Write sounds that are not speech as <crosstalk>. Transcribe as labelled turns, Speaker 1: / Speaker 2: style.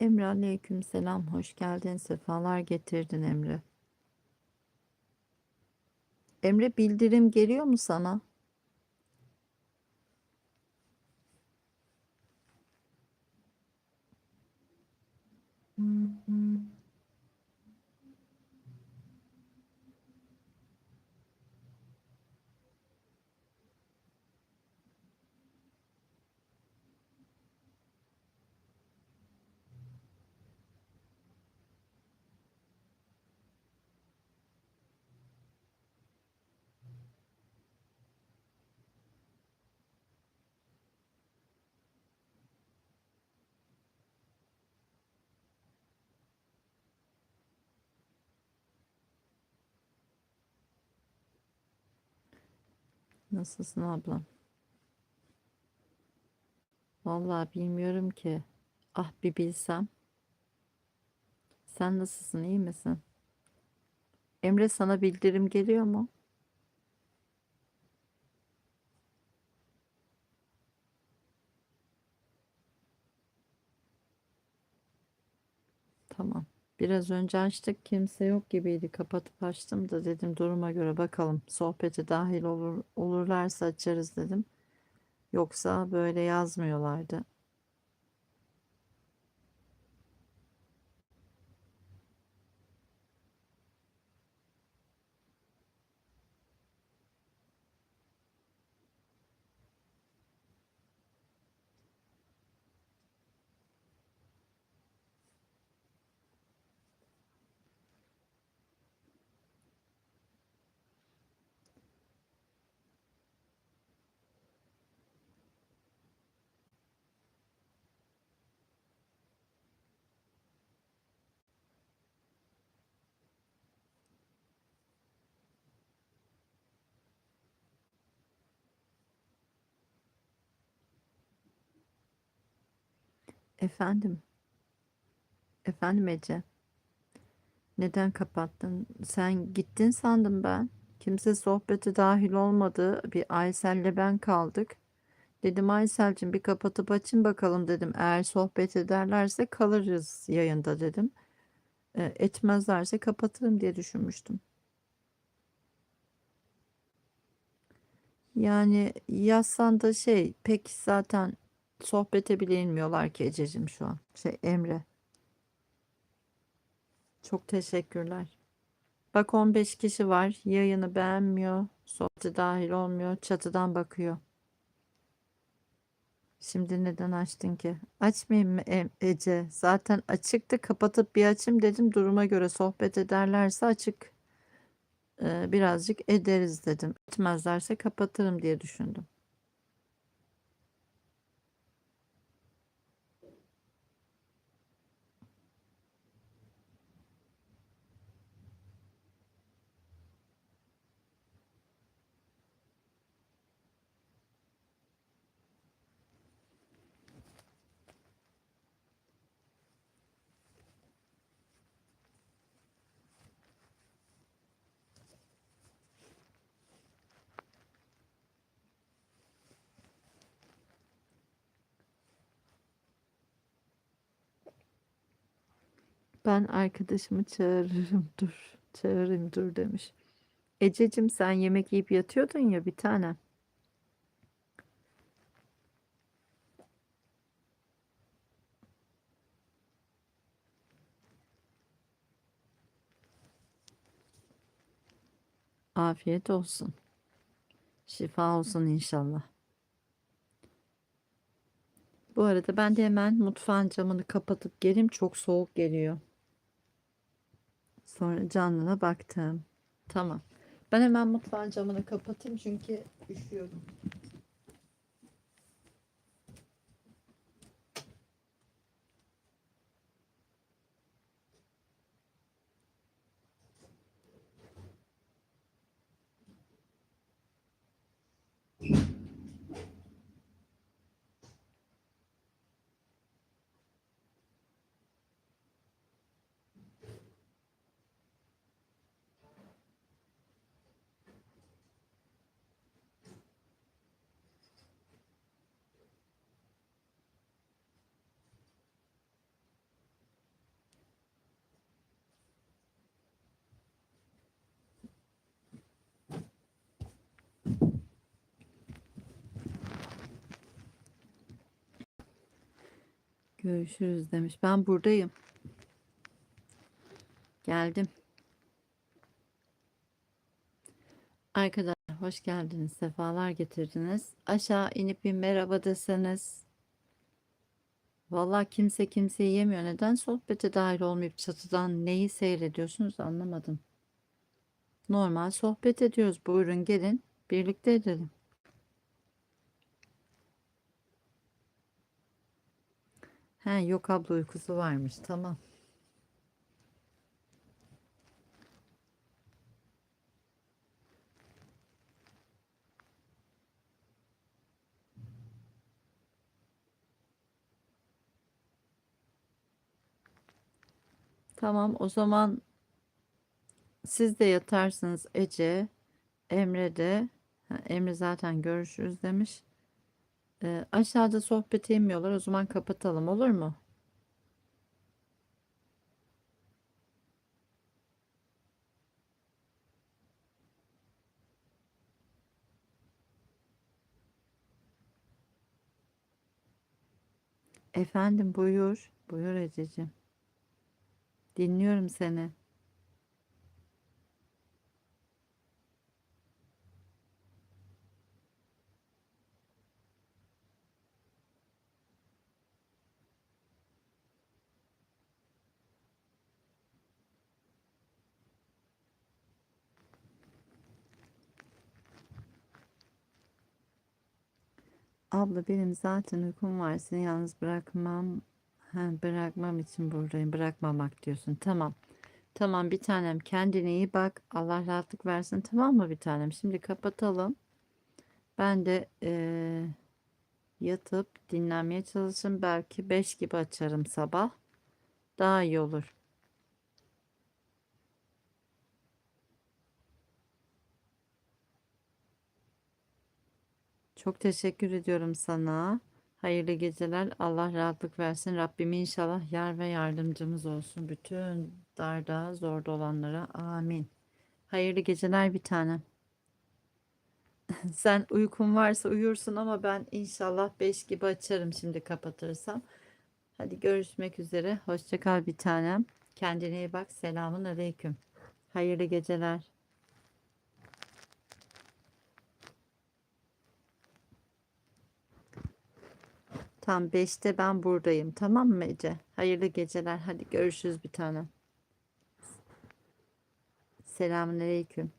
Speaker 1: Emre aleyküm selam. Hoş geldin. Sefalar getirdin Emre. Emre bildirim geliyor mu sana? Nasılsın ablam? Vallahi bilmiyorum ki. Ah bir bilsem. Sen nasılsın? iyi misin? Emre sana bildirim geliyor mu? Tamam. Biraz önce açtık. Kimse yok gibiydi. Kapatıp açtım da dedim duruma göre bakalım. Sohbete dahil olur, olurlarsa açarız dedim. Yoksa böyle yazmıyorlardı. Efendim, efendim Ece. Neden kapattın? Sen gittin sandım ben. Kimse sohbete dahil olmadı. Bir Aysel'le ben kaldık. Dedim Aysel'cim bir kapatıp açın bakalım dedim. Eğer sohbet ederlerse kalırız yayında dedim. E, etmezlerse kapatırım diye düşünmüştüm. Yani yazsan da şey pek zaten sohbete bile inmiyorlar ki Ececiğim şu an. Şey Emre. Çok teşekkürler. Bak 15 kişi var. Yayını beğenmiyor. Sohbete dahil olmuyor. Çatıdan bakıyor. Şimdi neden açtın ki? Açmayayım mı Ece? Zaten açıktı. Kapatıp bir açayım dedim. Duruma göre sohbet ederlerse açık e, birazcık ederiz dedim. Etmezlerse kapatırım diye düşündüm. Ben arkadaşımı çağırırım <laughs> dur. Çağırayım dur demiş. Ececiğim sen yemek yiyip yatıyordun ya bir tane. Afiyet olsun. Şifa olsun inşallah. Bu arada ben de hemen mutfağın camını kapatıp geleyim. Çok soğuk geliyor. Sonra canlına baktım. Tamam. Ben hemen mutfağın camını kapatayım çünkü üşüyorum. Görüşürüz demiş. Ben buradayım. Geldim. Arkadaşlar hoş geldiniz. Sefalar getirdiniz. Aşağı inip bir merhaba deseniz. Vallahi kimse kimseyi yemiyor. Neden sohbete dahil olmayıp çatıdan neyi seyrediyorsunuz anlamadım. Normal sohbet ediyoruz. Buyurun gelin birlikte edelim. He yok abla uykusu varmış. Tamam. Tamam o zaman siz de yatarsınız Ece, Emre de. Emre zaten görüşürüz demiş. Ee, aşağıda sohbet etmiyorlar. O zaman kapatalım olur mu? Efendim buyur. Buyur Ececiğim. Dinliyorum seni. Abla benim zaten uykum var. Seni yalnız bırakmam. Ha, bırakmam için buradayım. Bırakmamak diyorsun. Tamam. Tamam bir tanem kendine iyi bak. Allah rahatlık versin. Tamam mı bir tanem? Şimdi kapatalım. Ben de eee, yatıp dinlenmeye çalışırım. Belki 5 gibi açarım sabah. Daha iyi olur. Çok teşekkür ediyorum sana. Hayırlı geceler. Allah rahatlık versin. Rabbim inşallah yar ve yardımcımız olsun. Bütün darda, zorda olanlara. Amin. Hayırlı geceler bir tanem. <laughs> Sen uykun varsa uyursun ama ben inşallah 5 gibi açarım şimdi kapatırsam. Hadi görüşmek üzere. Hoşça kal bir tanem. Kendine iyi bak. Selamun aleyküm. Hayırlı geceler. Tam 5'te ben buradayım. Tamam mı Ece? Hayırlı geceler. Hadi görüşürüz bir tanem. Selamun aleyküm.